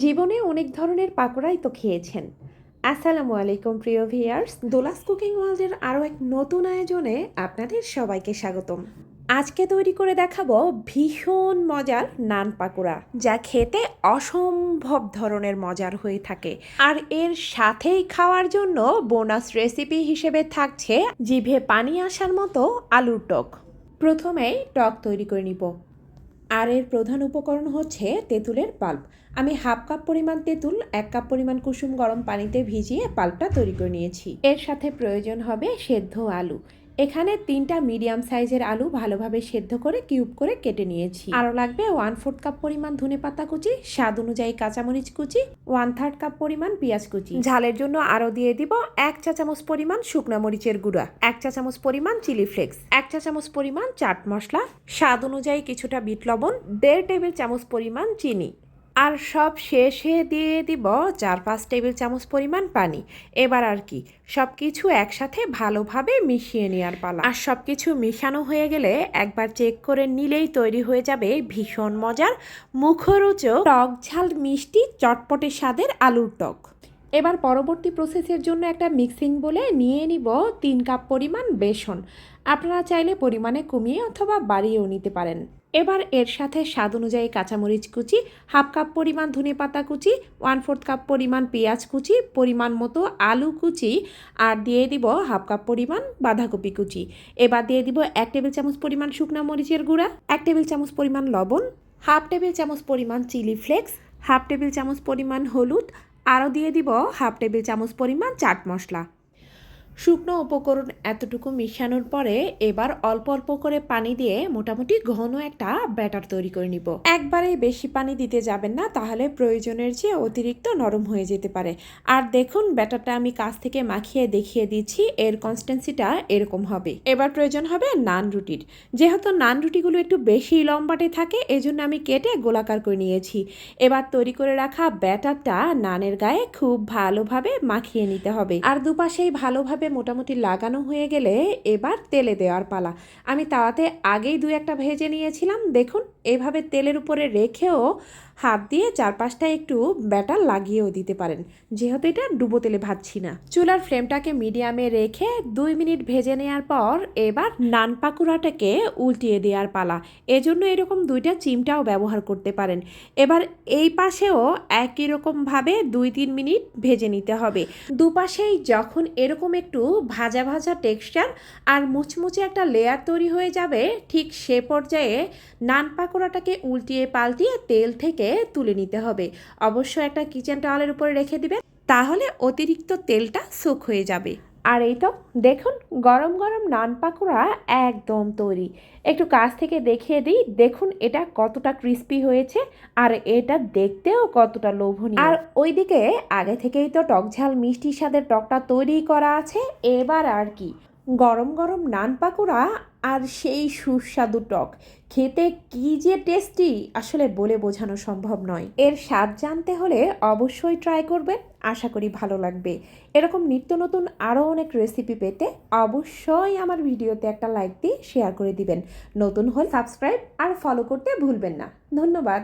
জীবনে অনেক ধরনের পাকোড়াই তো খেয়েছেন। আসসালামু আলাইকুম, প্রিয় ভিয়ার্স দোলাস কুকিং ওয়ার্ল্ডের আরও এক নতুন আয়োজনে আপনাদের সবাইকে স্বাগতম। আজকে তৈরি করে দেখাবো ভীষণ মজার নান পাকোড়া, যা খেতে অসম্ভব ধরনের মজার হয়ে থাকে। আর এর সাথেই খাওয়ার জন্য বোনাস রেসিপি হিসেবে থাকছে জিভে পানি আসার মতো আলুর টক। প্রথমেই টক তৈরি করে নিব। আর এর প্রধান উপকরণ হচ্ছে তেঁতুলের পাল্প। আমি হাফ কাপ পরিমাণ তেঁতুল, এক কাপ পরিমাণ কুসুম গরম পানিতে ভিজিয়ে পাল্পটা তৈরি করে নিয়েছি। এর সাথে প্রয়োজন হবে সেদ্ধ আলু। এখানে তিনটা মিডিয়াম সাইজের আলু ভালোভাবে সেদ্ধ করে কিউব করে কেটে নিয়েছি। আরও লাগবে ওয়ান ফোর্থ কাপ পরিমাণ ধনে পাতা কুচি, স্বাদ অনুযায়ী কাঁচামরিচ কুচি, ওয়ান থার্ড কাপ পরিমাণ পেঁয়াজ কুচি। ঝালের জন্য আরও দিয়ে দিব এক চা চামচ পরিমাণ শুকনো মরিচের গুঁড়া, এক চা চামচ পরিমাণ চিলি ফ্লেক্স, এক চা চামচ পরিমাণ চাট মশলা, স্বাদ অনুযায়ী কিছুটা বিট লবণ, দেড় টেবিল চামচ পরিমাণ চিনি। আর সব শেষে দিয়ে দিব চার পাঁচ টেবিল চামচ পরিমাণ পানি। এবার আর কি সব কিছু একসাথে ভালোভাবে মিশিয়ে নেওয়ার পালা। আর সব কিছু মিশানো হয়ে গেলে একবার চেক করে নিলেই তৈরি হয়ে যাবে ভীষণ মজার মুখরোচক টক ঝাল মিষ্টি চটপটে স্বাদের আলুর টক। এবার পরবর্তী প্রসেসের জন্য একটা মিক্সিং বলে নিয়ে নিব তিন কাপ পরিমাণ বেসন। আপনারা চাইলে পরিমাণে কমিয়ে অথবা বাড়িয়েও নিতে পারেন। এবার এর সাথে স্বাদ অনুযায়ী কাঁচামরিচ কুচি, হাফ কাপ পরিমাণ ধনে পাতা কুচি ওয়ান ফোর্থ কাপ পরিমাণ পেঁয়াজ কুচি, পরিমাণ মতো আলু কুচি আর দিয়ে দিব হাফ কাপ পরিমাণ বাঁধাকপি কুচি। এবার দিয়ে দিব এক টেবিল চামচ পরিমাণ শুকনো মরিচের গুঁড়া, এক টেবিল চামচ পরিমাণ লবণ, হাফ টেবিল চামচ পরিমাণ চিলি ফ্লেক্স, হাফ টেবিল চামচ পরিমাণ হলুদ আরও দিয়ে দিব হাফ টেবিল চামচ পরিমাণ চাট মশলা। শুকনো উপকরণ এতটুকু মিশানোর পরে এবার অল্প অল্প করে পানি দিয়ে মোটামুটি ঘন একটা ব্যাটার তৈরি করে নিব। একবারে বেশি পানি দিতে যাবেন না, তাহলে প্রয়োজনের চেয়ে অতিরিক্ত নরম হয়ে যেতে পারে। আর দেখুন, ব্যাটারটা আমি কাছ থেকে মাখিয়ে দেখিয়ে দিচ্ছি, এর কনস্টেন্সিটা এরকম হবে। এবার প্রয়োজন হবে নান রুটির। যেহেতু নান রুটিগুলো একটু বেশি লম্বাটে থাকে, এজন্য আমি কেটে গোলাকার করে নিয়েছি। এবার তৈরি করে রাখা ব্যাটারটা নানের গায়ে খুব ভালোভাবে মাখিয়ে নিতে হবে। আর দুপাশেই ভালোভাবে মোটামুটি লাগানো হয়ে গেলে এবার তেলে দেওয়ার পালা। আমি তাওয়াতে আগেই দু একটা ভেজে নিয়েছিলাম। দেখুন, এভাবে তেলের উপরে রেখেও হাত দিয়ে চারপাশটা একটু ব্যাটার লাগিয়েও দিতে পারেন। যেহেতু এটা ডুবো তেলে ভাজছি না। চুলার ফ্লেমটাকে মিডিয়ামে রেখে দুই মিনিট ভেজে নেওয়ার পর এবার নান পাকুড়াটাকে উল্টিয়ে দেওয়ার পালা। এজন্য এরকম দুইটা চিমটাও ব্যবহার করতে পারেন। এবার এই পাশেও একই রকমভাবে দুই তিন মিনিট ভেজে নিতে হবে। দুপাশেই যখন এরকম একটু ভাজা ভাজা টেক্সচার আর মুচমুচে একটা লেয়ার তৈরি হয়ে যাবে, ঠিক সে পর্যায়ে নান পাকোড়াটাকে উল্টিয়ে পাল্টিয়ে তেল থেকে তুলে নিতে হবে। অবশ্য একটা কিচেন টাওয়ালের উপরে রেখে দিবেন, তাহলে অতিরিক্ত তেলটা সুখ হয়ে যাবে। আর এই তো, দেখুন, গরম গরম নান পাকোড়া একদম তৈরি। একটু কাছ থেকে দেখিয়ে দিই, দেখুন এটা কতটা ক্রিস্পি হয়েছে, আর এটা দেখতেও কতটা লোভনীয়। আর ওইদিকে আগে থেকেই তো টক ঝাল মিষ্টি স্বাদের টকটা তৈরি করা আছে, এবার আর কি। গরম গরম নান পাকোড়া আর সেই সুস্বাদু টক। খেতে কি যে টেস্টি আসলে বলে বোঝানো সম্ভব নয়। এর স্বাদ জানতে হলে অবশ্যই ট্রাই করবেন, আশা করি ভালো লাগবে। এরকম নিত্য নতুন আরও অনেক রেসিপি পেতে অবশ্যই আমার ভিডিওতে একটা লাইক দিয়ে শেয়ার করে দিবেন। নতুন হলে সাবস্ক্রাইব আর ফলো করতে ভুলবেন না। ধন্যবাদ।